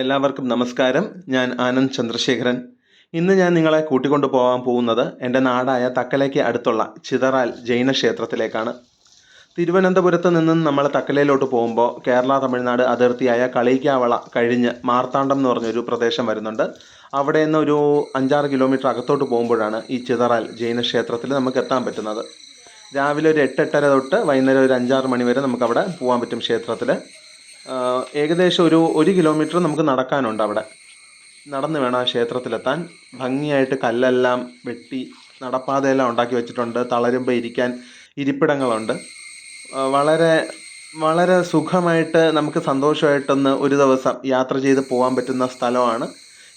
എല്ലാവർക്കും നമസ്കാരം. ഞാൻ ആനന്ദ് ചന്ദ്രശേഖരൻ. ഇന്ന് ഞാൻ നിങ്ങളെ കൂട്ടിക്കൊണ്ടു പോകാൻ പോകുന്നത് എന്റെ നാടായ തക്കലയ്ക്ക് അടുത്തുള്ള ചിതറാൽ ജൈന ക്ഷേത്രത്തിലേക്കാണ് തിരുവനന്തപുരത്ത് നിന്നും നമ്മൾ തക്കലയിലോട്ട് പോകുമ്പോൾ കേരള തമിഴ്നാട് അതിർത്തിയായ കളിക്കാവള കഴിഞ്ഞ് മാർത്താണ്ഡം എന്ന് പറഞ്ഞൊരു പ്രദേശം വരുന്നുണ്ട്. അവിടെ നിന്ന് ഒരു അഞ്ചാറ് കിലോമീറ്റർ അകത്തോട്ട് പോകുമ്പോഴാണ് ഈ ചിതറാൽ ജൈന ക്ഷേത്രത്തിൽ നമുക്ക് എത്താൻ പറ്റുന്നത്. രാവിലെ ഒരു എട്ടെട്ടര തൊട്ട് വൈകുന്നേരം ഒരു അഞ്ചാറ് മണി വരെ നമുക്കവിടെ പോകാൻ പറ്റും ക്ഷേത്രത്തിൽ. ഏകദേശം ഒരു ഒരു കിലോമീറ്റർ നമുക്ക് നടക്കാനുണ്ട് അവിടെ. നടന്ന് വേണം ആ ക്ഷേത്രത്തിലെത്താൻ. ഭംഗിയായിട്ട് കല്ലെല്ലാം വെട്ടി നടപ്പാതയെല്ലാം ഉണ്ടാക്കി വെച്ചിട്ടുണ്ട്. തളരുമ്പോൾ ഇരിക്കാൻ ഇരിപ്പിടങ്ങളുണ്ട്. വളരെ വളരെ സുഖമായിട്ട് നമുക്ക് സന്തോഷമായിട്ടൊന്ന് ഒരു ദിവസം യാത്ര ചെയ്ത് പോകാൻ പറ്റുന്ന സ്ഥലമാണ്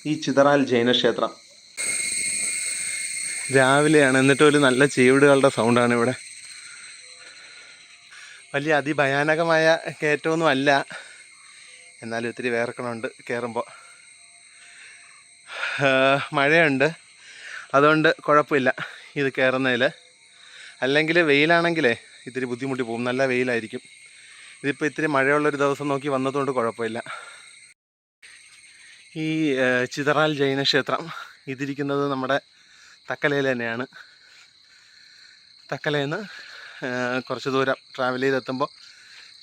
ഈ ചിതറാൽ ജൈനക്ഷേത്രം. രാവിലെയാണ്. എന്നിട്ട് ഒരു നല്ല ചീവിടുകളുടെ സൗണ്ടാണ് ഇവിടെ. വലിയ അതിഭയാനകമായ കയറ്റമൊന്നും അല്ല എന്നാലും ഒത്തിരി വേർക്കണമുണ്ട് കയറുമ്പോൾ മഴയുണ്ട്. അതുകൊണ്ട് കുഴപ്പമില്ല ഇത് കയറുന്നതിൽ അല്ലെങ്കിൽ വെയിലാണെങ്കിലേ ഇത്തിരി ബുദ്ധിമുട്ടി പോകും. നല്ല വെയിലായിരിക്കും. ഇതിപ്പോൾ ഇത്തിരി മഴയുള്ളൊരു ദിവസം നോക്കി വന്നതുകൊണ്ട് കുഴപ്പമില്ല. ഈ ചിതറാൽ ജൈന ക്ഷേത്രം ഇതിരിക്കുന്നത് നമ്മുടെ തക്കലയിൽ തന്നെയാണ്. തക്കലയിൽ നിന്ന് കുറച്ച് ദൂരം ട്രാവൽ ചെയ്തെത്തുമ്പോൾ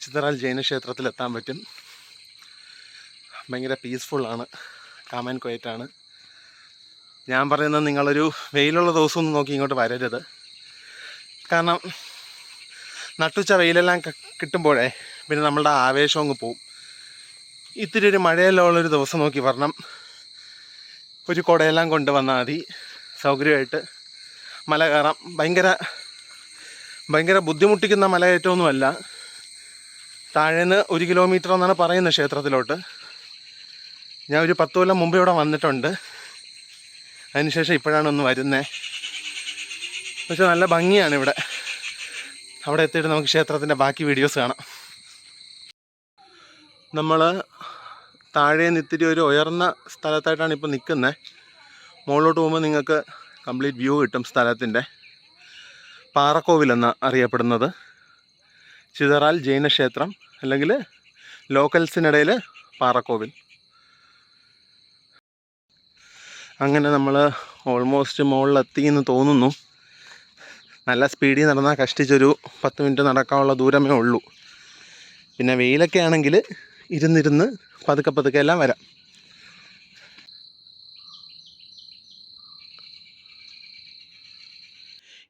ചിത്രാൽ ജൈന ക്ഷേത്രത്തിൽ എത്താൻ പറ്റും. ഭയങ്കര പീസ്ഫുള്ളാണ് കാമൻ കൊയറ്റാണ് ഞാൻ പറയുന്നത് നിങ്ങളൊരു വെയിലുള്ള ദിവസമൊന്നും നോക്കി ഇങ്ങോട്ട് വരരുത്. കാരണം നട്ടുച്ച വെയിലെല്ലാം കിട്ടുമ്പോഴേ പിന്നെ നമ്മളുടെ ആവേശം അങ്ങ് പോവും. ഇത്തിരി ഒരു മഴയെല്ലാം ഉള്ളൊരു ദിവസം നോക്കി വരണം. ഒരു കുടയെല്ലാം കൊണ്ടുവന്നാൽ മതി. സൗകര്യമായിട്ട് മല കയറാം. ഭയങ്കര ഭയങ്കര ബുദ്ധിമുട്ടിക്കുന്ന മലകയറ്റമൊന്നുമല്ല താഴേന്ന് ഒരു കിലോമീറ്റർ എന്നാണ് പറയുന്നത് ക്ഷേത്രത്തിലോട്ട്. ഞാൻ ഒരു പത്ത് കൊല്ലം മുമ്പ് ഇവിടെ വന്നിട്ടുണ്ട്. അതിനുശേഷം ഇപ്പോഴാണ് ഒന്ന് വരുന്നത് പക്ഷെ നല്ല ഭംഗിയാണ് ഇവിടെ. അവിടെ എത്തിയിട്ട് നമുക്ക് ക്ഷേത്രത്തിന്റെ ബാക്കി വീഡിയോസ് കാണാം. നമ്മൾ താഴെ നിന്ന് ഇത്തിരി ഒരു ഉയർന്ന സ്ഥലത്തായിട്ടാണ് ഇപ്പോൾ നിൽക്കുന്നത്. മുകളിലോട്ട് പോകുമ്പോൾ നിങ്ങൾക്ക് കംപ്ലീറ്റ് വ്യൂ കിട്ടും സ്ഥലത്തിന്റെ. പാറക്കോവിൽ എന്ന അറിയപ്പെടുന്നത്. ചിതറാൽ ജൈനക്ഷേത്രം അല്ലെങ്കിൽ ലോക്കൽസിനിടയിൽ പാറക്കോവിൽ. അങ്ങനെ നമ്മൾ ഓൾമോസ്റ്റ് മുകളിലെത്തി എന്ന് തോന്നുന്നു. നല്ല സ്പീഡിൽ നടന്നാൽ കഷ്ടിച്ചൊരു പത്ത് മിനിറ്റ് നടക്കാനുള്ള ദൂരമേ ഉള്ളൂ. പിന്നെ വെയിലൊക്കെ ആണെങ്കിൽ ഇരുന്നിരുന്ന് പതുക്കെ പതുക്കെ എല്ലാം വരാം.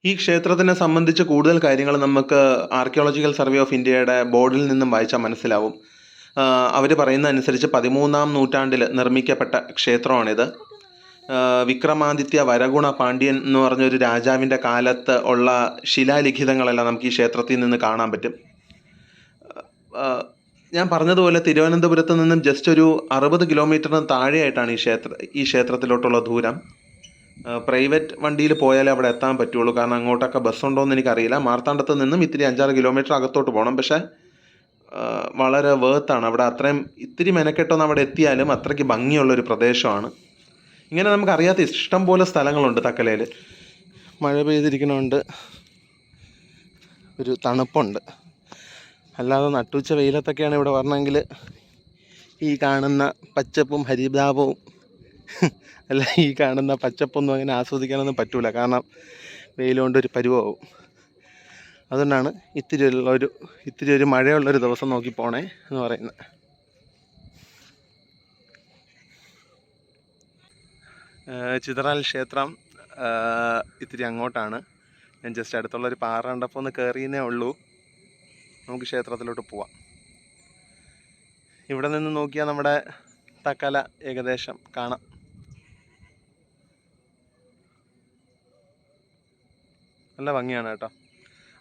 ഈ ക്ഷേത്രത്തിനെ സംബന്ധിച്ച് കൂടുതൽ കാര്യങ്ങൾ നമുക്ക് ആർക്കിയോളജിക്കൽ സർവേ ഓഫ് ഇന്ത്യയുടെ ബോർഡിൽ നിന്നും വായിച്ചാൽ മനസ്സിലാവും. അവർ പറയുന്ന അനുസരിച്ച് പതിമൂന്നാം നൂറ്റാണ്ടിൽ നിർമ്മിക്കപ്പെട്ട ക്ഷേത്രമാണിത്. വിക്രമാദിത്യ വരഗുണ പാണ്ഡ്യൻ എന്ന് പറഞ്ഞൊരു രാജാവിന്റെ കാലത്ത് ഉള്ള ശിലാലിഖിതങ്ങളെല്ലാം നമുക്ക് ഈ ക്ഷേത്രത്തിൽ നിന്ന് കാണാൻ പറ്റും. ഞാൻ പറഞ്ഞതുപോലെ തിരുവനന്തപുരത്ത് നിന്നും ജസ്റ്റ് ഒരു അറുപത് കിലോമീറ്ററിന് താഴെയായിട്ടാണ് ഈ ക്ഷേത്ര ഈ ക്ഷേത്രത്തിലോട്ടുള്ള ദൂരം. പ്രൈവറ്റ് വണ്ടിയിൽ പോയാലേ അവിടെ എത്താൻ പറ്റുള്ളൂ. കാരണം അങ്ങോട്ടൊക്കെ ബസ്സുണ്ടോ എന്ന് എനിക്കറിയില്ല. മാർത്താണ്ഡത്ത് നിന്നും ഇത്തിരി അഞ്ചാറ് കിലോമീറ്റർ അകത്തോട്ട് പോകണം പക്ഷേ വളരെ വേർത്താണ് അവിടെ അത്രയും ഇത്തിരി മെനക്കെട്ടൊന്ന് അവിടെ എത്തിയാലും അത്രയ്ക്ക് ഭംഗിയുള്ളൊരു പ്രദേശമാണ്. ഇങ്ങനെ നമുക്കറിയാത്ത ഇഷ്ടം പോലെ സ്ഥലങ്ങളുണ്ട് തക്കലയിൽ. മഴ പെയ്തിരിക്കണോണ്ട്. ഒരു തണുപ്പുണ്ട്. അല്ലാതെ നട്ടുച്ച വെയിലത്തൊക്കെയാണ് ഇവിടെ വരണമെങ്കിൽ ഈ കാണുന്ന പച്ചപ്പും ഹരിതാപവും അല്ല ഈ കാണുന്ന പച്ചപ്പൊന്നും അങ്ങനെ ആസ്വദിക്കാനൊന്നും പറ്റൂല. കാരണം വെയിൽ ഒരു പരുവാവും. അതുകൊണ്ടാണ് ഇത്തിരി ഒരു ഇത്തിരി ഒരു മഴയുള്ളൊരു ദിവസം നോക്കി പോണേ എന്ന് പറയുന്നത് ചിതറാൽ ക്ഷേത്രം ഇത്തിരി അങ്ങോട്ടാണ്. ഞാൻ ജസ്റ്റ് അടുത്തുള്ള ഒരു പാറ കണ്ടപ്പോൾ ഒന്ന് കയറിയേ ഉള്ളൂ. നമുക്ക് ക്ഷേത്രത്തിലോട്ട് പോവാം. ഇവിടെ നിന്ന് നോക്കിയാൽ നമ്മുടെ തക്കല ഏകദേശം കാണാം. നല്ല ഭംഗിയാണ് കേട്ടോ.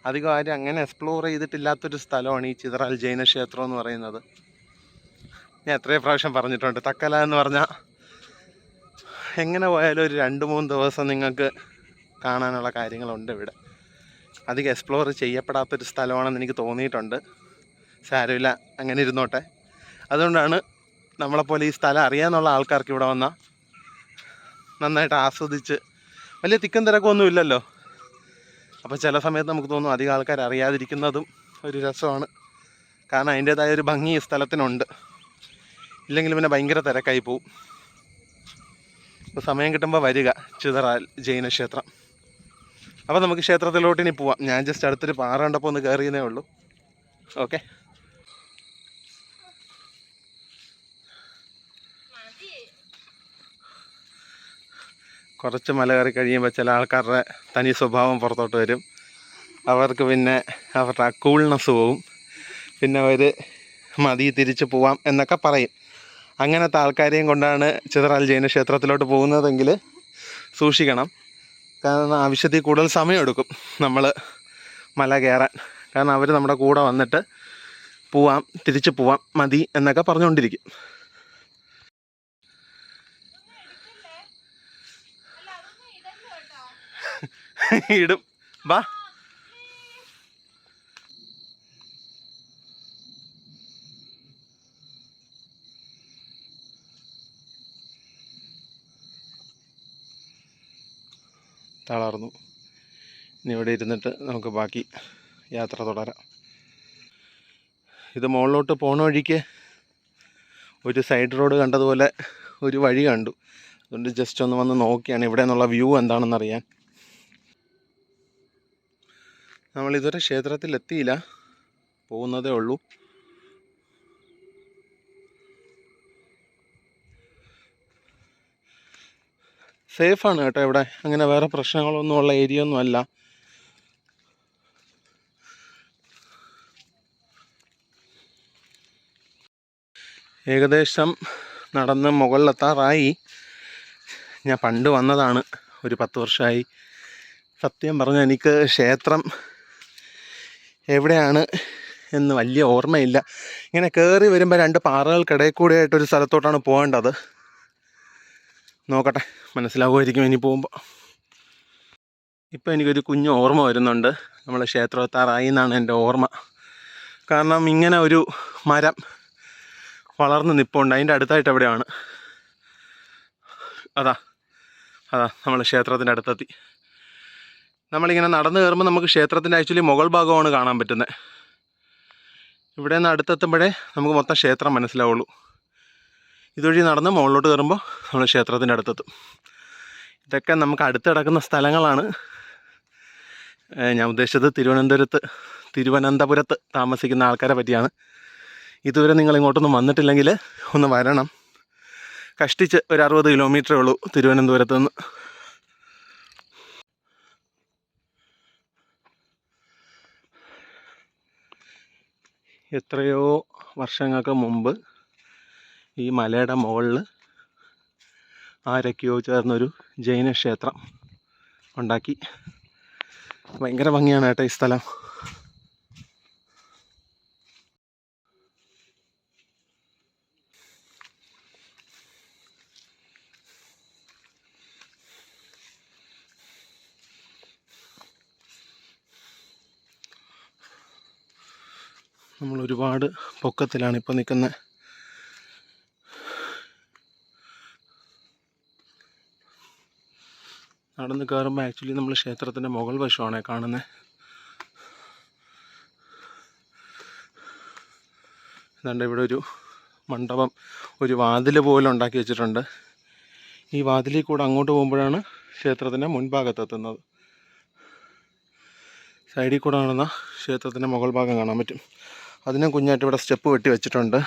അധികം ആരും അങ്ങനെ എക്സ്പ്ലോർ ചെയ്തിട്ടില്ലാത്തൊരു സ്ഥലമാണ് ഈ ചിതറാൽ ജൈന ക്ഷേത്രം എന്ന് പറയുന്നത്. ഞാൻ എത്രയോ പ്രാവശ്യം പറഞ്ഞിട്ടുണ്ട് തക്കല എന്ന് പറഞ്ഞാൽ എങ്ങനെ പോയാലും ഒരു രണ്ട് മൂന്ന് ദിവസം നിങ്ങൾക്ക് കാണാനുള്ള കാര്യങ്ങളുണ്ട് ഇവിടെ. അധികം എക്സ്പ്ലോർ ചെയ്യപ്പെടാത്തൊരു സ്ഥലമാണെന്ന് എനിക്ക് തോന്നിയിട്ടുണ്ട്. സാരമില്ല അങ്ങനെ ഇരുന്നോട്ടെ. അതുകൊണ്ടാണ് നമ്മളെപ്പോലെ ഈ സ്ഥലം അറിയാമെന്നുള്ള ആൾക്കാർക്ക് ഇവിടെ വന്നാൽ നന്നായിട്ട് ആസ്വദിച്ച് വലിയ തിക്കും തിരക്കൊന്നും ഇല്ലല്ലോ. അപ്പോൾ ചില സമയത്ത് നമുക്ക് തോന്നും അധികം ആൾക്കാർ അറിയാതിരിക്കുന്നതും ഒരു രസമാണ്. കാരണം അതിന്റേതായ ഒരു ഭംഗി സ്ഥലത്തിനുണ്ട്. ഇല്ലെങ്കിൽ പിന്നെ ഭയങ്കര തിരക്കായി പോവും. അപ്പോൾ സമയം കിട്ടുമ്പോൾ വരിക ചിതറാൽ ജൈന ക്ഷേത്രം. അപ്പോൾ നമുക്ക് ക്ഷേത്രത്തിലോട്ട് ഇനി പോവാം. ഞാൻ ജസ്റ്റ് അടുത്തൊരു പാറ കണ്ടപ്പോൾ ഒന്ന് കയറിയതേ ഉള്ളൂ. ഓക്കെ കുറച്ച് മല കയറി കഴിയുമ്പോൾ ചില ആൾക്കാരുടെ തനി സ്വഭാവം പുറത്തോട്ട് വരും. അവർക്ക് പിന്നെ അവരുടെ ആ കൂൾനെസ് പോവും. പിന്നെ അവർ മതി തിരിച്ചു പോവാം എന്നൊക്കെ പറയും. അങ്ങനത്തെ ആൾക്കാരെയും കൊണ്ടാണ് ചിതറാൽ ജൈന ക്ഷേത്രത്തിലോട്ട് പോകുന്നതെങ്കിൽ സൂക്ഷിക്കണം. കാരണം ആവശ്യത്തിൽ കൂടുതൽ സമയമെടുക്കും നമ്മൾ മല കയറാൻ. കാരണം അവർ നമ്മുടെ കൂടെ വന്നിട്ട് പോവാം തിരിച്ചു പോവാം മതി എന്നൊക്കെ പറഞ്ഞുകൊണ്ടിരിക്കും. ഇടും. വാ. തളർന്നു. ഇനി ഇവിടെ ഇരുന്നിട്ട് നമുക്ക് ബാക്കി യാത്ര തുടരാം. ഇത് മുകളിലോട്ട് പോണ വഴിക്ക് ഒരു സൈഡ് റോഡ് കണ്ടതുപോലെ ഒരു വഴി കണ്ടു. അതുകൊണ്ട് ജസ്റ്റ് ഒന്ന് വന്ന് നോക്കിയാണ് ഇവിടെ നിന്നുള്ള വ്യൂ എന്താണെന്ന് ക്ഷേത്രത്തിൽ എത്തിയില്ല പോകുന്നതേ ഉള്ളൂ. സേഫാണ് കേട്ടോ ഇവിടെ. അങ്ങനെ വേറെ പ്രശ്നങ്ങളൊന്നും ഉള്ള ഏരിയ ഒന്നും അല്ല. ഏകദേശം നടന്ന് മുകളിലെത്താറായി. ഞാൻ പണ്ട് വന്നതാണ്. ഒരു പത്ത് വർഷമായി. സത്യം പറഞ്ഞാൽ എനിക്ക് ക്ഷേത്രം എവിടെയാണ് എന്ന് വലിയ ഓർമ്മയില്ല. ഇങ്ങനെ കയറി വരുമ്പോൾ രണ്ട് പാറകൾക്കിടയിൽ കൂടെ ആയിട്ടൊരു സ്ഥലത്തോട്ടാണ് പോകേണ്ടത്. നോക്കട്ടെ മനസ്സിലാവുമായിരിക്കും ഇനി പോകുമ്പോൾ ഇപ്പം എനിക്കൊരു കുഞ്ഞു ഓർമ്മ വരുന്നുണ്ട്. നമ്മൾ ക്ഷേത്രത്താറായി എന്നാണ് എന്റെ ഓർമ്മ. കാരണം ഇങ്ങനെ ഒരു മരം വളർന്ന് നിൽപ്പുണ്ട് അതിന്റെ അടുത്തായിട്ട് എവിടെയാണ്? അതാ അതാ നമ്മൾ ക്ഷേത്രത്തിന്റെ അടുത്തെത്തി. നമ്മളിങ്ങനെ നടന്നു കയറുമ്പോൾ നമുക്ക് ക്ഷേത്രത്തിന്റെ ആക്ച്വലി മുകൾ ഭാഗമാണ് കാണാൻ പറ്റുന്നത് ഇവിടെ നിന്ന് അടുത്തെത്തുമ്പോഴേ നമുക്ക് മൊത്തം ക്ഷേത്രം മനസ്സിലാവുള്ളൂ. ഇതുവഴി നടന്ന് മുകളിലോട്ട് കയറുമ്പോൾ നമ്മൾ ക്ഷേത്രത്തിന്റെ അടുത്തെത്തും. ഇതൊക്കെ നമുക്ക് അടുത്ത് കിടക്കുന്ന സ്ഥലങ്ങളാണ്. ഞാൻ ഉദ്ദേശിച്ചത് തിരുവനന്തപുരത്ത് തിരുവനന്തപുരത്ത് താമസിക്കുന്ന ആൾക്കാരെ പറ്റിയാണ്. ഇതുവരെ നിങ്ങൾ ഇങ്ങോട്ടൊന്നും വന്നിട്ടില്ലെങ്കിൽ ഒന്ന് വരണം. കഷ്ടിച്ച് ഒരു അറുപത് കിലോമീറ്ററേ ഉള്ളൂ തിരുവനന്തപുരത്ത് നിന്ന്. എത്രയോ വർഷങ്ങൾക്ക് മുമ്പ് ഈ മലയുടെ മുകളിൽ ആരൊക്കെയോ ചേർന്നൊരു ജൈന ക്ഷേത്രം ഉണ്ടാക്കി. ഭയങ്കര ഭംഗിയാണ് കേട്ടോ ഈ സ്ഥലം. നമ്മൾ ഒരുപാട് പൊക്കത്തിലാണ് ഇപ്പോൾ നിൽക്കുന്നത് നടന്ന് കയറുമ്പോൾ ആക്ച്വലി നമ്മൾ ക്ഷേത്രത്തിന്റെ മുകൾ വശമാണ് കാണുന്നത് അതുകൊണ്ട് ഇവിടെ ഒരു മണ്ഡപം ഒരു വാതിൽ പോലെ ഉണ്ടാക്കി വെച്ചിട്ടുണ്ട്. ഈ വാതിലിൽ കൂടെ അങ്ങോട്ട് പോകുമ്പോഴാണ് ക്ഷേത്രത്തിന്റെ മുൻഭാഗത്തെത്തുന്നത് സൈഡിൽ കൂടെ കാണുന്ന ക്ഷേത്രത്തിന്റെ മുകൾ ഭാഗം കാണാൻ പറ്റും. അതിനും കുഞ്ഞായിട്ട് ഇവിടെ സ്റ്റെപ്പ് വെട്ടി വെച്ചിട്ടുണ്ട്.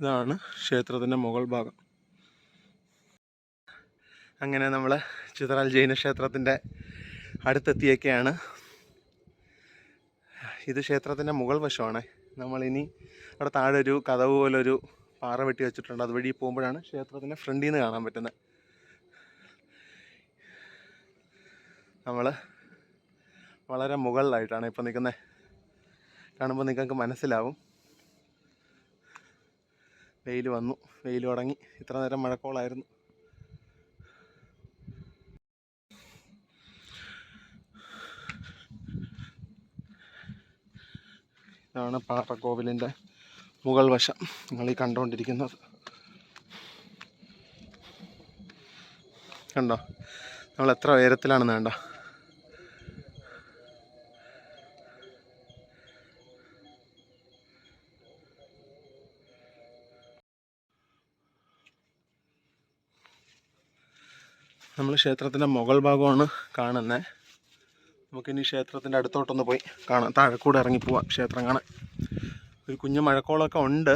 ഇതാണ് ക്ഷേത്രത്തിന്റെ മുകൾ ഭാഗം. അങ്ങനെ നമ്മൾ ചിത്രാൽ ജൈന ക്ഷേത്രത്തിന്റെ അടുത്തെത്തിയൊക്കെയാണ് ഇത് ക്ഷേത്രത്തിന്റെ മുകൾ വശമാണ്. നമ്മളിനി അവിടെ താഴെ ഒരു കഥവ് പോലൊരു പാറ വെട്ടി വെച്ചിട്ടുണ്ട്. അതുവഴി പോകുമ്പോഴാണ് ക്ഷേത്രത്തിന്റെ ഫ്രണ്ടിൽ നിന്ന് കാണാൻ പറ്റുന്നത്. നമ്മൾ വളരെ മുകളിലായിട്ടാണ് ഇപ്പോൾ നിൽക്കുന്നത്. കാണുമ്പോൾ നിങ്ങൾക്ക് മനസ്സിലാവും. വെയിൽ വന്നു. വെയിൽ തുടങ്ങി. ഇത്ര നേരം മഴക്കോളായിരുന്നു. ഇതാണ് പാറക്കോവിലിന്റെ മുകൾ വശം നിങ്ങൾ ഈ കണ്ടുകൊണ്ടിരിക്കുന്നത്. കണ്ടോ? നമ്മൾ എത്ര ഉയരത്തിലാണെന്ന് വേണ്ട നമ്മൾ ക്ഷേത്രത്തിന്റെ മുകൾ ഭാഗമാണ് കാണുന്നത് നമുക്കിനി ക്ഷേത്രത്തിന്റെ അടുത്തോട്ടൊന്ന് പോയി കാണാം. താഴെ കൂടെ ഇറങ്ങി പോവാം ക്ഷേത്രം കാണാൻ. ഒരു കുഞ്ഞു മഴക്കോളൊക്കെ ഉണ്ട്.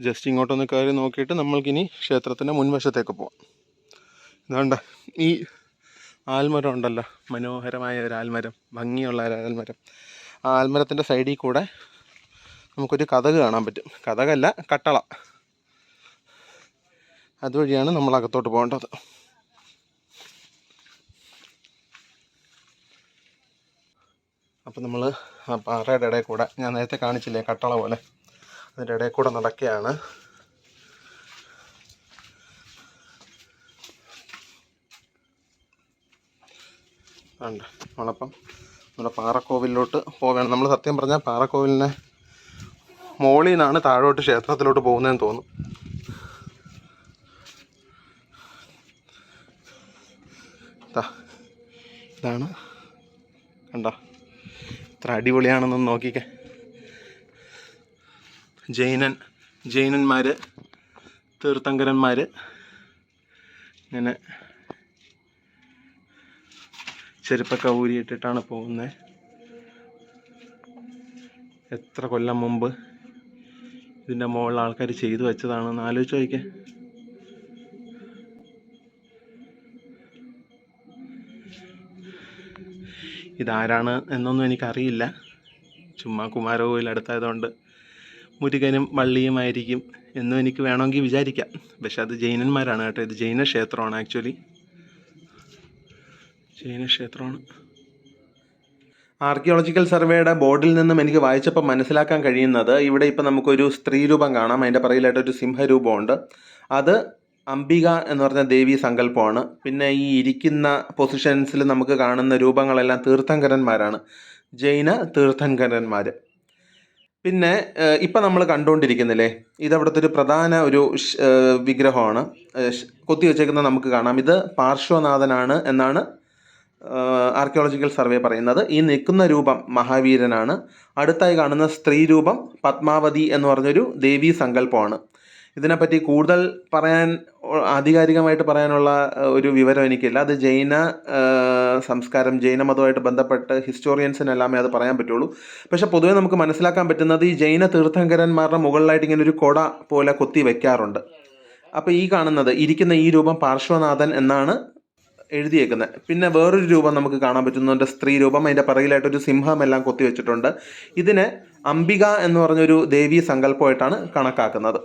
ജസ്റ്റ് ഇങ്ങോട്ടൊന്ന് കയറി നോക്കിയിട്ട് നമ്മൾക്കിനി ക്ഷേത്രത്തിന്റെ മുൻവശത്തേക്ക് പോവാം. ഇതുകൊണ്ട് ഈ ആൽമരം ഉണ്ടല്ലോ മനോഹരമായ ഒരു ആൽമരം ഭംഗിയുള്ള ഒരു ആൽമരം. ആ ആൽമരത്തിന്റെ സൈഡിൽ കൂടെ നമുക്കൊരു കഥക് കാണാൻ പറ്റും. കഥകല്ല കട്ടള. അതുവഴിയാണ് നമ്മൾ അകത്തോട്ട് പോകേണ്ടത്. അപ്പം നമ്മൾ പാറയുടെ ഇടയിൽ കൂടെ ഞാൻ നേരത്തെ കാണിച്ചില്ലേ കട്ടള പോലെ? അതിന്റെ ഇടയിൽ കൂടെ നടക്കുകയാണ്. ഉണ്ട് നമ്മളപ്പം നമ്മുടെ പാറക്കോവിലോട്ട് പോവുകയാണ്. നമ്മൾ സത്യം പറഞ്ഞാൽ പാറക്കോവിലിനെ മോളിൽ നിന്നാണ് താഴോട്ട് ക്ഷേത്രത്തിലോട്ട് പോകുന്നതെന്ന് തോന്നുന്നു. ഇതാണ്. കണ്ടോ? ഇത്ര അടിപൊളിയാണെന്നൊന്ന് നോക്കിക്കേ. ജൈനൻ ജൈനന്മാർ തീർത്ഥങ്കരന്മാർ ഇങ്ങനെ ചെരുപ്പൊക്കെ ഊരിയിട്ടിട്ടാണ് പോകുന്നത് എത്ര കൊല്ലം മുമ്പ് ഇതിന്റെ മുകളിൽ ആൾക്കാർ ചെയ്തു വെച്ചതാണെന്ന് ആലോചിച്ച് നോക്കിക്കേ. ഇതാരാണ് എന്നൊന്നും എനിക്കറിയില്ല. ചുമ്മാ കുമാരകോവിൽ അടുത്തായതുകൊണ്ട് മുരുകനും വള്ളിയുമായിരിക്കും എന്നും എനിക്ക് വേണമെങ്കിൽ വിചാരിക്കാം. പക്ഷെ അത് ജൈനന്മാരാണ് കേട്ടോ. ഇത് ജൈന ക്ഷേത്രമാണ് ആക്ച്വലി. ജൈന ക്ഷേത്രമാണ്. ആർക്കിയോളജിക്കൽ സർവേയുടെ ബോർഡിൽ നിന്നും എനിക്ക് വായിച്ചപ്പോൾ മനസ്സിലാക്കാൻ കഴിയുന്നത് ഇവിടെ ഇപ്പം നമുക്കൊരു സ്ത്രീരൂപം കാണാം. അതിന്റെ പറയിലായിട്ട് ഒരു സിംഹരൂപമുണ്ട്. അത് അംബിക എന്ന് പറഞ്ഞ ദേവി സങ്കല്പമാണ്. പിന്നെ ഈ ഇരിക്കുന്ന പൊസിഷൻസിൽ നമുക്ക് കാണുന്ന രൂപങ്ങളെല്ലാം തീർത്ഥങ്കരന്മാരാണ്. ജൈന തീർത്ഥങ്കരന്മാർ പിന്നെ ഇപ്പം നമ്മൾ കണ്ടുകൊണ്ടിരിക്കുന്നില്ലേ? ഇതവിടുത്തെ ഒരു പ്രധാന ഒരു വിഗ്രഹമാണ്. കൊത്തി വെച്ചേക്കുന്നത് നമുക്ക് കാണാം. ഇത് പാർശ്വനാഥനാണ് എന്നാണ് ആർക്കിയോളജിക്കൽ സർവേ പറയുന്നത്. ഈ നിൽക്കുന്ന രൂപം മഹാവീരനാണ്. അടുത്തായി കാണുന്ന സ്ത്രീ രൂപം പത്മാവതി എന്ന് പറഞ്ഞൊരു ദേവീ സങ്കല്പമാണ്. ഇതിനെപ്പറ്റി കൂടുതൽ പറയാൻ ആധികാരികമായിട്ട് പറയാനുള്ള ഒരു വിവരം എനിക്കില്ല. അത് ജൈന സംസ്കാരം സംസ്കാരം ജൈനമതവുമായിട്ട് ബന്ധപ്പെട്ട് ഹിസ്റ്റോറിയൻസിനെല്ലാമേ അത് പറയാൻ പറ്റുള്ളൂ. പക്ഷെ പൊതുവെ നമുക്ക് മനസ്സിലാക്കാൻ പറ്റുന്നത് ഈ ജൈന തീർത്ഥങ്കരന്മാരുടെ മുകളിലായിട്ട് ഇങ്ങനെ ഒരു കൊട പോലെ കൊത്തി വയ്ക്കാറുണ്ട് അപ്പോൾ ഈ കാണുന്നത് ഇരിക്കുന്ന ഈ രൂപം പാർശ്വനാഥൻ എന്നാണ് എഴുതിയേക്കുന്നത്. പിന്നെ വേറൊരു രൂപം നമുക്ക് കാണാൻ പറ്റുന്നുണ്ട് സ്ത്രീ രൂപം. അതിന്റെ പിറകിലായിട്ട് ഒരു സിംഹം എല്ലാം കൊത്തി വെച്ചിട്ടുണ്ട്. ഇതിനെ അംബിക എന്ന് പറഞ്ഞൊരു ദേവീ സങ്കല്പമായിട്ടാണ് കണക്കാക്കുന്നത്.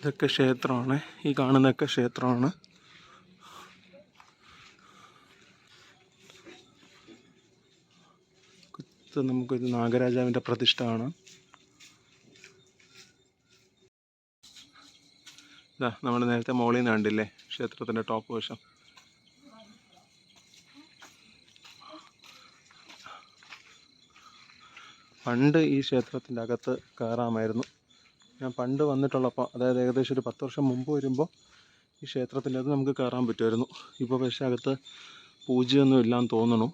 ഇതൊക്കെ ക്ഷേത്രമാണ്. ഈ കാണുന്നതൊക്കെ ക്ഷേത്രമാണ്. നമുക്കൊരു നാഗരാജാവിന്റെ പ്രതിഷ്ഠ കാണാം ഇതാ നമ്മൾ നേരത്തെ മോളിൽ നിന്ന് കണ്ടില്ലേ? ക്ഷേത്രത്തിന്റെ ടോപ്പ് വശം. പണ്ട് ഈ ക്ഷേത്രത്തിന്റെ അകത്ത് കയറാമായിരുന്നു. ഞാൻ പണ്ട് വന്നിട്ടുള്ളപ്പോൾ അതായത് ഏകദേശം ഒരു പത്ത് വർഷം മുമ്പ് വരുമ്പോൾ ഈ ക്ഷേത്രത്തിന്റെ അത് നമുക്ക് കയറാൻ പറ്റുമായിരുന്നു. ഇപ്പോൾ പക്ഷേ അകത്ത് പൂജയൊന്നും ഇല്ലാന്ന് തോന്നുന്നു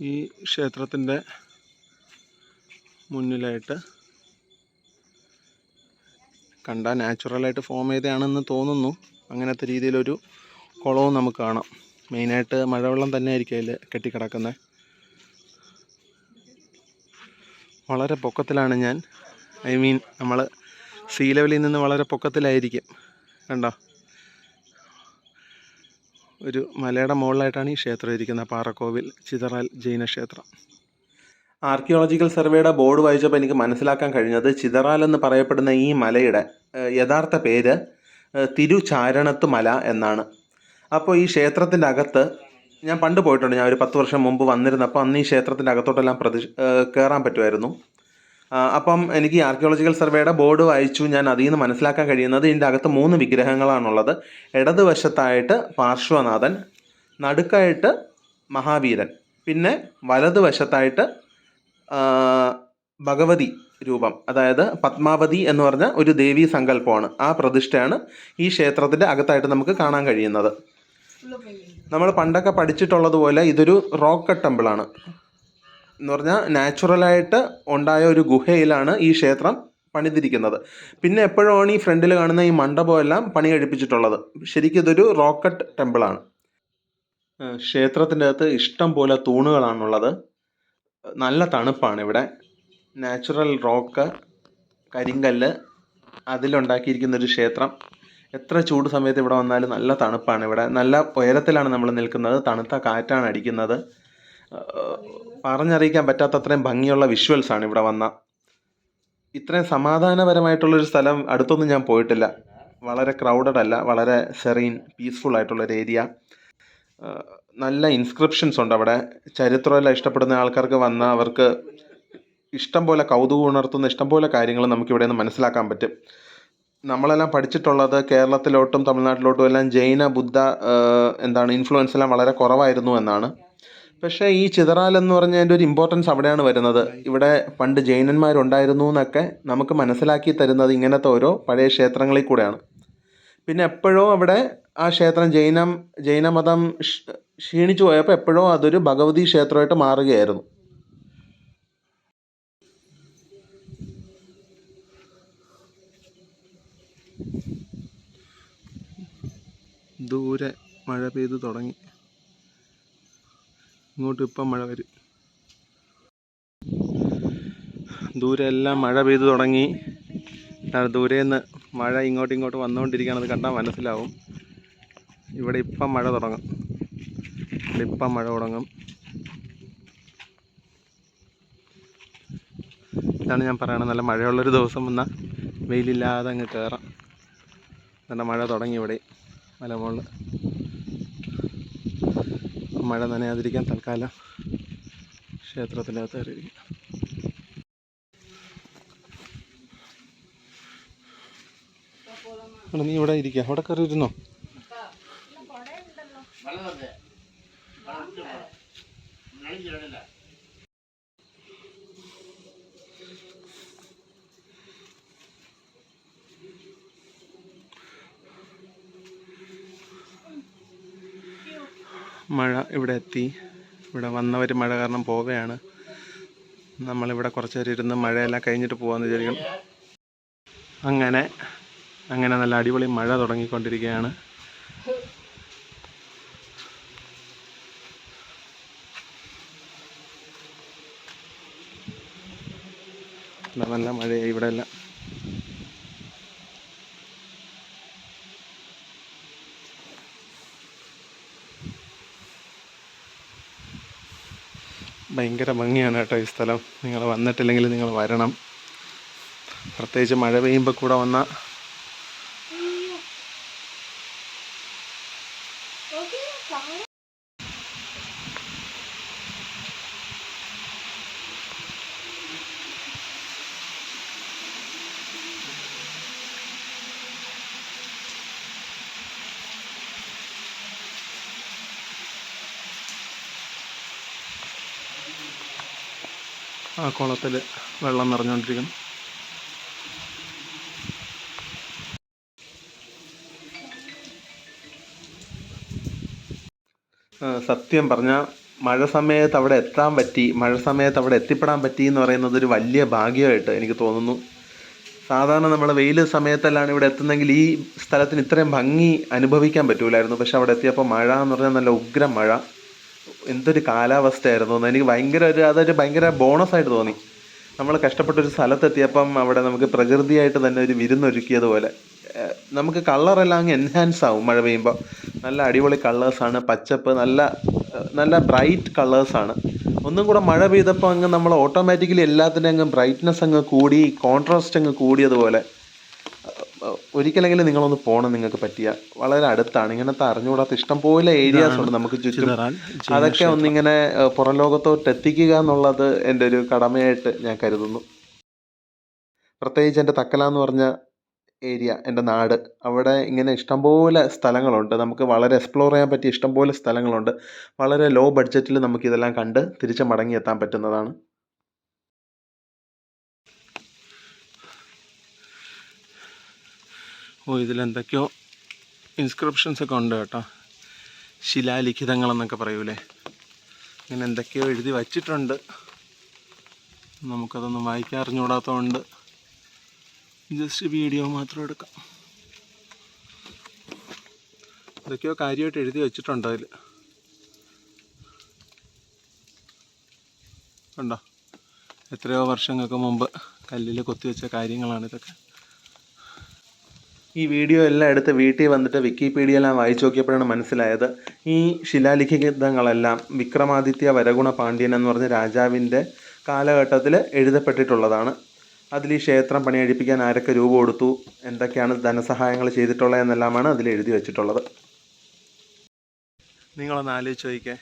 ഈ ക്ഷേത്രത്തിന്റെ മുന്നിലായിട്ട് കണ്ടാൽ നാച്ചുറലായിട്ട് ഫോം ചെയ്തതാണെന്ന് തോന്നുന്നു. അങ്ങനത്തെ രീതിയിലൊരു കുളവും നമുക്ക് കാണാം. മെയിനായിട്ട് മഴവെള്ളം തന്നെ ആയിരിക്കും അതിൽ കെട്ടിക്കിടക്കുന്നത് വളരെ പൊക്കത്തിലാണ് ഞാൻ. ഐ മീൻ നമ്മൾ സീ ലെവലിൽ നിന്ന് വളരെ പൊക്കത്തിലായിരിക്കും. കണ്ടോ? ഒരു മലയുടെ മുകളിലായിട്ടാണ് ഈ ക്ഷേത്രം ഇരിക്കുന്നത് പാറക്കോവിൽ ചിതറാൽ ജൈന ക്ഷേത്രം. ആർക്കിയോളജിക്കൽ സർവേയുടെ ബോർഡ് വായിച്ചപ്പോൾ എനിക്ക് മനസ്സിലാക്കാൻ കഴിഞ്ഞത് ചിതറാൽ എന്ന് പറയപ്പെടുന്ന ഈ മലയുടെ യഥാർത്ഥ പേര് തിരുചാരണത്ത് മല എന്നാണ്. അപ്പോൾ ഈ ക്ഷേത്രത്തിന്റെ അകത്ത് ഞാൻ പണ്ട് പോയിട്ടുണ്ട്. ഞാൻ ഒരു പത്ത് വർഷം മുമ്പ് വന്നിരുന്നപ്പോൾ അന്ന് ഈ ക്ഷേത്രത്തിന്റെ അകത്തോട്ടെല്ലാം പ്രതി കയറാൻ പറ്റുമായിരുന്നു. അപ്പം എനിക്ക് ആർക്കിയോളജിക്കൽ സർവേയുടെ ബോർഡ് വായിച്ചു. ഞാൻ അതിൽ നിന്ന് മനസ്സിലാക്കാൻ കഴിയുന്നത് ഇതിന്റെ അകത്ത് മൂന്ന് വിഗ്രഹങ്ങളാണുള്ളത്. ഇടതുവശത്തായിട്ട് പാർശ്വനാഥൻ നടുക്കായിട്ട് മഹാവീരൻ പിന്നെ വലതുവശത്തായിട്ട് ഭഗവതി രൂപം. അതായത് പത്മാവതി എന്ന് പറഞ്ഞ ഒരു ദേവീ സങ്കല്പമാണ് ആ പ്രതിഷ്ഠയാണ് ഈ ക്ഷേത്രത്തിന്റെ അകത്തായിട്ട് നമുക്ക് കാണാൻ കഴിയുന്നത്. നമ്മൾ പണ്ടൊക്കെ പഠിച്ചിട്ടുള്ളതുപോലെ ഇതൊരു റോക്ക് ടെമ്പിളാണ് എന്ന് പറഞ്ഞാൽ നാച്ചുറലായിട്ട് ഉണ്ടായ ഒരു ഗുഹയിലാണ് ഈ ക്ഷേത്രം പണിതിരിക്കുന്നത്. പിന്നെ എപ്പോഴുമാണ് ഈ ഫ്രണ്ടിൽ കാണുന്ന ഈ മണ്ഡപം എല്ലാം പണി കഴിപ്പിച്ചിട്ടുള്ളത്? ശരിക്കും ഇതൊരു റോക്കറ്റ് ടെമ്പിളാണ് ക്ഷേത്രത്തിന്റെ അകത്ത് ഇഷ്ടം പോലെ തൂണുകളാണുള്ളത്. നല്ല തണുപ്പാണ് ഇവിടെ. നാച്ചുറൽ റോക്ക് കരിങ്കല്ല് അതിലുണ്ടാക്കിയിരിക്കുന്ന ഒരു ക്ഷേത്രം. എത്ര ചൂട് സമയത്ത് ഇവിടെ വന്നാലും നല്ല തണുപ്പാണ്. ഇവിടെ നല്ല ഉയരത്തിലാണ് നമ്മൾ നിൽക്കുന്നത്. തണുത്ത കാറ്റാണ് അടിക്കുന്നത്. പറഞ്ഞറിയിക്കാൻ പറ്റാത്തത്രയും ഭംഗിയുള്ള വിഷ്വൽസ് ആണ് ഇവിടെ വന്ന. ഇത്രയും സമാധാനപരമായിട്ടുള്ളൊരു സ്ഥലം അടുത്തൊന്നും ഞാൻ പോയിട്ടില്ല. വളരെ ക്രൗഡഡ് അല്ല വളരെ സെറീൻ പീസ്ഫുൾ ആയിട്ടുള്ളൊരു ഏരിയ നല്ല ഇൻസ്ക്രിപ്ഷൻസ് ഉണ്ട് അവിടെ. ചരിത്രമെല്ലാം ഇഷ്ടപ്പെടുന്ന ആൾക്കാർക്ക് വന്ന അവർക്ക് ഇഷ്ടം പോലെ കൗതുകം ഉണർത്തുന്ന ഇഷ്ടം പോലെ കാര്യങ്ങൾ നമുക്ക് ഇവിടെ നിന്ന് മനസ്സിലാക്കാൻ പറ്റും. നമ്മളെല്ലാം പഠിച്ചിട്ടുള്ളത് കേരളത്തിലോട്ടും തമിഴ്നാട്ടിലോട്ടും എല്ലാം ജൈന ബുദ്ധ എന്താണ് ഇൻഫ്ലുവൻസ് എല്ലാം വളരെ കുറവായിരുന്നു എന്നാണ്. പക്ഷേ ഈ ചിതറാൽ എന്ന് പറഞ്ഞതിന്റെ ഒരു ഇമ്പോർട്ടൻസ് അവിടെയാണ് വരുന്നത്. ഇവിടെ പണ്ട് ജൈനന്മാരുണ്ടായിരുന്നു എന്നൊക്കെ നമുക്ക് മനസ്സിലാക്കി തരുന്നത് ഇങ്ങനത്തെ ഓരോ പഴയ ക്ഷേത്രങ്ങളിൽ കൂടെയാണ്. പിന്നെ എപ്പോഴോ അവിടെ ആ ക്ഷേത്രം ജൈനം ജൈനമതം ക്ഷ- ക്ഷീണിച്ചു പോയപ്പോൾ എപ്പോഴോ അതൊരു ഭഗവതി ക്ഷേത്രമായിട്ട് മാറുകയായിരുന്നു. ദൂരെ മഴ പെയ്തു തുടങ്ങി. ഇങ്ങോട്ട് ഇപ്പം മഴ വരും. ദൂരെ എല്ലാം മഴ പെയ്തു തുടങ്ങി. ദൂരെ നിന്ന് മഴ ഇങ്ങോട്ട് ഇങ്ങോട്ട് വന്നുകൊണ്ടിരിക്കുകയാണത് കണ്ടാൽ മനസ്സിലാവും. ഇവിടെ ഇപ്പം മഴ തുടങ്ങും. ഇവിടെ ഇപ്പം മഴ തുടങ്ങും. ഇതാണ് ഞാൻ പറയുന്നത് നല്ല മഴയുള്ളൊരു ദിവസം വന്നാൽ വെയിലില്ലാതെ അങ്ങ് കയറാം. നല്ല മഴ തുടങ്ങി ഇവിടെ. മലമുകളിൽ മഴ നനയാതിരിക്കാൻ തൽക്കാലം ക്ഷേത്രത്തിനകത്ത് കയറിയിരിക്കും നീ ഇവിടെ ഇരിക്കുക അവിടെ കയറി ഇരുന്നോ മഴ ഇവിടെ എത്തി. ഇവിടെ വന്നവർ മഴ കാരണം പോവുകയാണ്. നമ്മളിവിടെ കുറച്ച് നേരം ഇരുന്ന് മഴയെല്ലാം കഴിഞ്ഞിട്ട് പോകാമെന്ന് വിചാരിക്കും അങ്ങനെ അങ്ങനെ നല്ല അടിപൊളി മഴ തുടങ്ങിക്കൊണ്ടിരിക്കുകയാണ്. നല്ല മഴയായി ഇവിടെ എല്ലാം. ഭയങ്കര ഭംഗിയാണ് കേട്ടോ ഈ സ്ഥലം. നിങ്ങൾ വന്നിട്ടില്ലെങ്കിൽ നിങ്ങൾ വരണം. പ്രത്യേകിച്ച് മഴ പെയ്യുമ്പോൾ കൂടെ വന്ന ആ കുളത്തിൽ വെള്ളം നിറഞ്ഞുകൊണ്ടിരിക്കുന്നു. സത്യം പറഞ്ഞാൽ മഴ സമയത്ത് അവിടെ എത്താൻ പറ്റി മഴ സമയത്ത് അവിടെ എത്തിപ്പെടാൻ പറ്റി എന്ന് പറയുന്നത് ഒരു വലിയ ഭാഗ്യമായിട്ട് എനിക്ക് തോന്നുന്നു. സാധാരണ നമ്മൾ വെയിൽ സമയത്തെല്ലാം ഇവിടെ എത്തുന്നെങ്കിൽ ഈ സ്ഥലത്തിന് ഇത്രയും ഭംഗി അനുഭവിക്കാൻ പറ്റൂലായിരുന്നു. പക്ഷെ അവിടെ എത്തിയപ്പോൾ മഴ എന്ന് പറഞ്ഞാൽ നല്ല ഉഗ്രം മഴ. എന്തൊരു കാലാവസ്ഥയായിരുന്നു എനിക്ക് ഭയങ്കര ഒരു അതൊരു ഭയങ്കര ബോണസ് ആയിട്ട് തോന്നി. നമ്മൾ കഷ്ടപ്പെട്ടൊരു സ്ഥലത്തെത്തിയപ്പം അവിടെ നമുക്ക് പ്രകൃതിയായിട്ട് തന്നെ ഒരു വിരുന്നൊരുക്കിയതുപോലെ. നമുക്ക് കളറെല്ലാം അങ്ങ് എൻഹാൻസ് ആവും മഴ പെയ്യുമ്പോൾ നല്ല അടിപൊളി കളേഴ്സാണ് പച്ചപ്പ് നല്ല നല്ല ബ്രൈറ്റ് കളേഴ്സാണ് ഒന്നും കൂടെ മഴ പെയ്തപ്പോൾ അങ്ങ് നമ്മൾ ഓട്ടോമാറ്റിക്കലി എല്ലാത്തിനും അങ്ങ് ബ്രൈറ്റ്നസ് അങ്ങ് കൂടി കോൺട്രാസ്റ്റ് അങ്ങ് കൂടിയതുപോലെ. ഒരിക്കലെങ്കിലും നിങ്ങളൊന്ന് പോകണം നിങ്ങൾക്ക് പറ്റിയ. വളരെ അടുത്താണ്. ഇങ്ങനത്തെ അറിഞ്ഞുകൂടാത്ത ഇഷ്ടം പോലെ ഏരിയാസ് ഉണ്ട് നമുക്ക് ചുറ്റും. അതൊക്കെ ഒന്നിങ്ങനെ പുറം ലോകത്തോട്ട് എത്തിക്കുക എന്നുള്ളത് എന്റെ ഒരു കടമയായിട്ട് ഞാൻ കരുതുന്നു. പ്രത്യേകിച്ച് എന്റെ തക്കല എന്ന് പറഞ്ഞ ഏരിയ എന്റെ നാട് അവിടെ ഇങ്ങനെ ഇഷ്ടംപോലെ സ്ഥലങ്ങളുണ്ട്. നമുക്ക് വളരെ എക്സ്പ്ലോർ ചെയ്യാൻ പറ്റിയ ഇഷ്ടംപോലെ സ്ഥലങ്ങളുണ്ട്. വളരെ ലോ ബഡ്ജറ്റിൽ നമുക്ക് ഇതെല്ലാം കണ്ട് തിരിച്ച് മടങ്ങിയെത്താൻ പറ്റുന്നതാണ്. ഓ ഇതിലെന്തൊക്കെയോ ഇൻസ്ക്രിപ്ഷൻസ് ഒക്കെ ഉണ്ട് കേട്ടോ. ശിലാലിഖിതങ്ങളെന്നൊക്കെ പറയൂലേ. ഇങ്ങനെ എന്തൊക്കെയോ എഴുതി വച്ചിട്ടുണ്ട്. നമുക്കതൊന്നും വായിക്കാൻ അറിഞ്ഞുകൂടാത്തതുകൊണ്ട് ജസ്റ്റ് വീഡിയോ മാത്രം എടുക്കാം. എന്തൊക്കെയോ കാര്യമായിട്ട് എഴുതി വച്ചിട്ടുണ്ട് അതിൽ കണ്ടോ? എത്രയോ വർഷങ്ങൾക്ക് മുമ്പ് കല്ലിൽ കൊത്തിവെച്ച കാര്യങ്ങളാണ് ഇതൊക്കെ ഈ വീഡിയോ എല്ലാം എടുത്ത് വീട്ടിൽ വന്നിട്ട് വിക്കിപീഡിയയെല്ലാം വായിച്ചു നോക്കിയപ്പോഴാണ് മനസ്സിലായത്. ഈ ശിലാലിഖിതങ്ങളെല്ലാം വിക്രമാദിത്യ വരഗുണ പാണ്ഡ്യൻ എന്ന് പറഞ്ഞ രാജാവിന്റെ കാലഘട്ടത്തിൽ എഴുതപ്പെട്ടിട്ടുള്ളതാണ്. അതിൽ ഈ ക്ഷേത്രം പണിയഴിപ്പിക്കാൻ ആരൊക്കെ രൂപ കൊടുത്തു എന്തൊക്കെയാണ് ധനസഹായങ്ങൾ ചെയ്തിട്ടുള്ളത് എന്നെല്ലാമാണ് അതിൽ എഴുതി വെച്ചിട്ടുള്ളത്. നിങ്ങളൊന്ന് ആലോചിച്ച് നോക്കിക്കേ.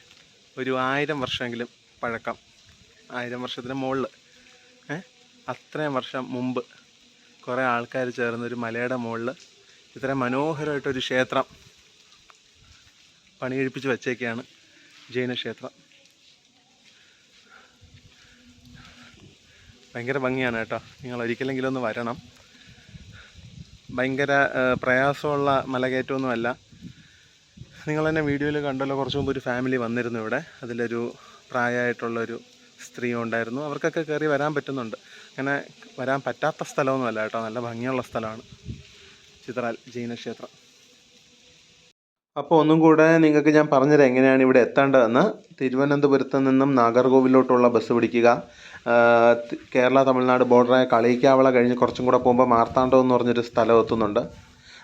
ഒരു ആയിരം വർഷമെങ്കിലും പഴക്കം. ആയിരം വർഷത്തിന് മുകളിൽ. അത്രയും വർഷം മുമ്പ് കുറേ ആൾക്കാർ ചേർന്ന് ഒരു മലയുടെ മുകളിൽ ഇത്ര മനോഹരമായിട്ടൊരു ക്ഷേത്രം പണിയെഴുപ്പിച്ച് വെച്ചേക്കാണ് ജൈനക്ഷേത്രം ഭയങ്കര ഭംഗിയാണ് കേട്ടോ. നിങ്ങൾ ഒരിക്കലെങ്കിലും ഒന്ന് വരണം. ഭയങ്കര പ്രയാസമുള്ള മലകയറ്റമൊന്നുമല്ല. നിങ്ങൾ തന്നെ വീഡിയോയിൽ കണ്ടല്ലോ കുറച്ച് മുമ്പ് ഒരു ഫാമിലി വന്നിരുന്നു ഇവിടെ. അതിലൊരു പ്രായമായിട്ടുള്ളൊരു സ്ത്രീ ഉണ്ടായിരുന്നു. അവർക്കൊക്കെ കയറി വരാൻ പറ്റുന്നുണ്ട്. അങ്ങനെ വരാൻ പറ്റാത്ത സ്ഥലമൊന്നുമല്ല കേട്ടോ. നല്ല ഭംഗിയുള്ള സ്ഥലമാണ് ചിത്രാൽ ജൈനക്ഷേത്രം അപ്പോൾ ഒന്നും കൂടെ നിങ്ങൾക്ക് ഞാൻ പറഞ്ഞുതരാം എങ്ങനെയാണ് ഇവിടെ എത്തേണ്ടതെന്ന്. തിരുവനന്തപുരത്ത് നിന്നും നാഗർകോവിലോട്ടുള്ള ബസ് പിടിക്കുക. കേരള തമിഴ്നാട് ബോർഡറായ കളിയിക്കാവള കഴിഞ്ഞ് കുറച്ചും കൂടെ പോകുമ്പോൾ മാർത്താണ്ഡം എന്ന് പറഞ്ഞൊരു സ്ഥലം എത്തുന്നുണ്ട്.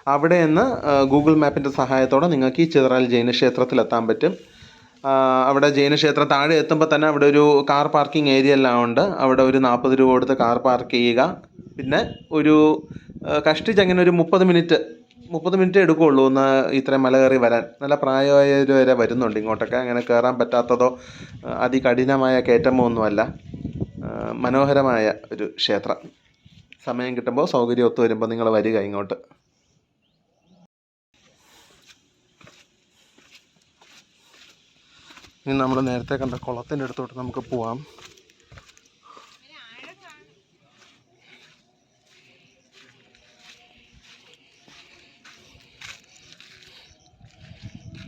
അവിടെ നിന്ന് ഗൂഗിൾ മാപ്പിന്റെ സഹായത്തോടെ നിങ്ങൾക്ക് ഈ ചിതറാൽ ജൈനക്ഷേത്രത്തിൽ എത്താൻ പറ്റും. അവിടെ ജൈനക്ഷേത്രം താഴെ എത്തുമ്പോൾ തന്നെ അവിടെ ഒരു കാർ പാർക്കിംഗ് ഏരിയ എല്ലാം ഉണ്ട്. അവിടെ ഒരു നാൽപ്പത് രൂപ കൊടുത്ത് കാർ പാർക്ക് ചെയ്യുക. പിന്നെ ഒരു കഷ്ടിച്ച് അങ്ങനെ ഒരു മുപ്പത് മിനിറ്റ് മുപ്പത് മിനിറ്റ് എടുക്കുകയുള്ളൂ ഒന്ന് ഇത്രയും മല കയറി വരാൻ. നല്ല പ്രായമായവർ വരെ വരുന്നുണ്ട് ഇങ്ങോട്ടൊക്കെ. അങ്ങനെ കയറാൻ പറ്റാത്തതോ അതികഠിനമായ കയറ്റമോ ഒന്നുമല്ല മനോഹരമായ ഒരു ക്ഷേത്രം. സമയം കിട്ടുമ്പോൾ സൗകര്യം ഒത്തു വരുമ്പോൾ നിങ്ങൾ വരിക ഇങ്ങോട്ട്. ഇനി നമ്മൾ നേരത്തെ കണ്ട കുളത്തിന്റെ അടുത്തോട്ട് നമുക്ക് പോവാം.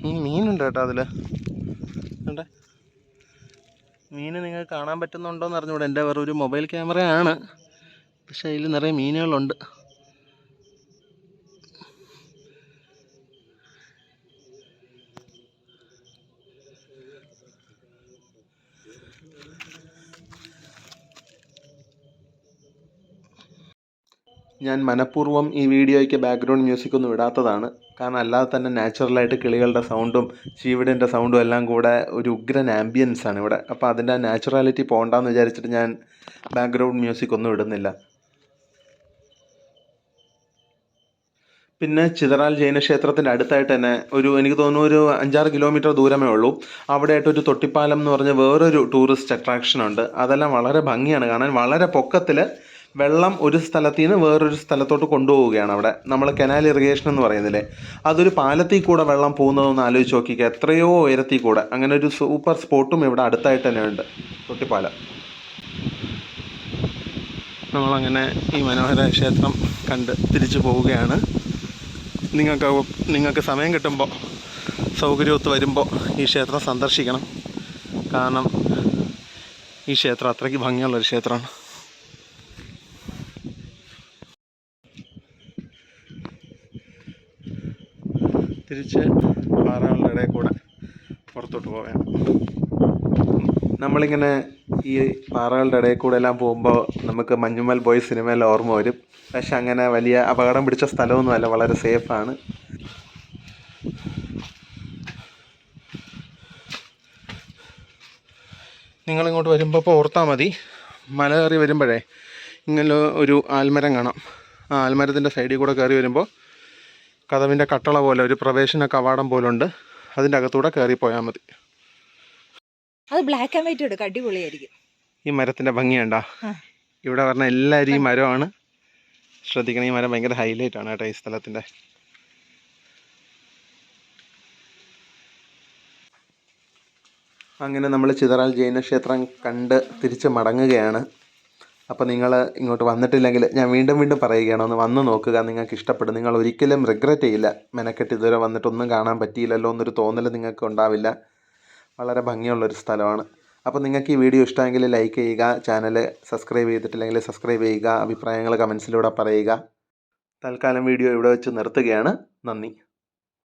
ഈ മീനുണ്ട് കേട്ടോ അതിൽ കണ്ടേ? മീന് നിങ്ങൾക്ക് കാണാൻ പറ്റുന്നുണ്ടോ എന്ന് അറിഞ്ഞൂടെ എന്റെ വേറെ ഒരു മൊബൈൽ ക്യാമറയാണ്. പക്ഷെ അതിൽ നിറയെ മീനുകളുണ്ട്. ഞാൻ മനഃപൂർവം ഈ വീഡിയോയ്ക്ക് ബാക്ക്ഗ്രൗണ്ട് മ്യൂസിക് ഒന്നും ഇടാത്തതാണ്. കാരണം അല്ലാതെ തന്നെ നാച്ചുറലായിട്ട് കിളികളുടെ സൗണ്ടും ചീവിടിന്റെ സൗണ്ടും എല്ലാം കൂടെ ഒരു ഉഗ്രൻ ആംബിയൻസ് ആണ് ഇവിടെ. അപ്പോൾ അതിന്റെ നാച്ചുറാലിറ്റി പോകണ്ടെന്ന് വിചാരിച്ചിട്ട് ഞാൻ ബാക്ക്ഗ്രൗണ്ട് മ്യൂസിക് ഒന്നും ഇടുന്നില്ല. പിന്നെ ചിതറാൽ ജൈനക്ഷേത്രത്തിന്റെ അടുത്തായിട്ട് തന്നെ ഒരു എനിക്ക് തോന്നുന്നു ഒരു അഞ്ചാറ് കിലോമീറ്റർ ദൂരമേ ഉള്ളൂ. അവിടെയായിട്ട് ഒരു തൊട്ടിപ്പാലം എന്ന് പറഞ്ഞ വേറൊരു ടൂറിസ്റ്റ് അട്രാക്ഷൻ ഉണ്ട്. അതെല്ലാം വളരെ ഭംഗിയാണ്. കാണാൻ വളരെ പൊക്കത്തിൽ വെള്ളം ഒരു സ്ഥലത്തു നിന്ന് വേറൊരു സ്ഥലത്തോട്ട് കൊണ്ടുപോവുകയാണ് അവിടെ. നമ്മൾ കനാൽ ഇറിഗേഷൻ എന്ന് പറയുന്നില്ലേ? അതൊരു പാലത്തിൽ കൂടെ വെള്ളം പോകുന്നതൊന്ന് ആലോചിച്ച് നോക്കിക്കുക എത്രയോ ഉയരത്തിൽ കൂടെ. അങ്ങനെ ഒരു സൂപ്പർ സ്പോട്ടും ഇവിടെ അടുത്തായിട്ട് തന്നെ ഉണ്ട് തൊട്ടിപ്പാലം. നമ്മളങ്ങനെ ഈ മനോഹര ക്ഷേത്രം കണ്ട് തിരിച്ചു പോവുകയാണ്. നിങ്ങൾക്ക് നിങ്ങൾക്ക് സമയം കിട്ടുമ്പോൾ സൗകര്യമൊത്ത് വരുമ്പോൾ ഈ ക്ഷേത്രം സന്ദർശിക്കണം. കാരണം ഈ ക്ഷേത്രം അത്രയ്ക്ക് ഭംഗിയുള്ളൊരു ക്ഷേത്രമാണ്. തിരിച്ച് പാറകളുടെ ഇടയിൽ കൂടെ പുറത്തോട്ട് പോവുകയാണ്. നമ്മളിങ്ങനെ ഈ പാറകളുടെ ഇടയിൽ കൂടെ എല്ലാം പോകുമ്പോൾ നമുക്ക് മഞ്ഞുമൽ ബോയ് സിനിമയിൽ ഓർമ്മ വരും. പക്ഷെ അങ്ങനെ വലിയ അപകടം പിടിച്ച സ്ഥലമൊന്നുമല്ല വളരെ സേഫാണ് നിങ്ങളിങ്ങോട്ട് വരുമ്പോൾ ഇപ്പോൾ ഓർത്താൽ മതി. മല കയറി വരുമ്പോഴേ ഇങ്ങനെ ഒരു ആൽമരം കാണാം. ആ ആൽമരത്തിന്റെ സൈഡിൽ കൂടെ കയറി വരുമ്പോൾ കഥവിന്റെ കട്ടള പോലെ ഒരു പ്രവേശന കവാടം പോലുണ്ട്. അതിന്റെ അകത്തൂടെ കയറി പോയാൽ മതി. അത് ബ്ലാക്ക് ആൻഡ് വൈറ്റ് എടുക്കും അടിപൊളിയായിരിക്കും. ഈ മരത്തിന്റെ ഭംഗിയുണ്ടോ. ഇവിടെ പറഞ്ഞ എല്ലാവരും ഈ മരമാണ്. ശ്രദ്ധിക്കണം ഈ മരം ഭയങ്കര ഹൈലൈറ്റ് ആണ് കേട്ടോ ഈ സ്ഥലത്തിന്റെ. അങ്ങനെ നമ്മൾ ചിതറാൽ ജൈനക്ഷേത്രം കണ്ട് തിരിച്ച് മടങ്ങുകയാണ്. അപ്പോൾ നിങ്ങൾ ഇങ്ങോട്ട് വന്നിട്ടില്ലെങ്കിൽ ഞാൻ വീണ്ടും വീണ്ടും പറയുകയാണ്. ഒന്ന് വന്ന് നോക്കുക നിങ്ങൾക്ക് ഇഷ്ടപ്പെടും. നിങ്ങൾ ഒരിക്കലും റിഗ്രറ്റ് ചെയ്യില്ല. മെനക്കെട്ട് ഇതുവരെ വന്നിട്ടൊന്നും കാണാൻ പറ്റിയില്ലല്ലോ എന്നൊരു തോന്നൽ നിങ്ങൾക്ക് ഉണ്ടാവില്ല. വളരെ ഭംഗിയുള്ളൊരു സ്ഥലമാണ്. അപ്പോൾ നിങ്ങൾക്ക് ഈ വീഡിയോ ഇഷ്ടമെങ്കിൽ ലൈക്ക് ചെയ്യുക ചാനൽ സബ്സ്ക്രൈബ് ചെയ്തിട്ടില്ലെങ്കിൽ സബ്സ്ക്രൈബ് ചെയ്യുക അഭിപ്രായങ്ങൾ കമൻസിലൂടെ പറയുക. തൽക്കാലം വീഡിയോ ഇവിടെ വെച്ച് നിർത്തുകയാണ്. നന്ദി.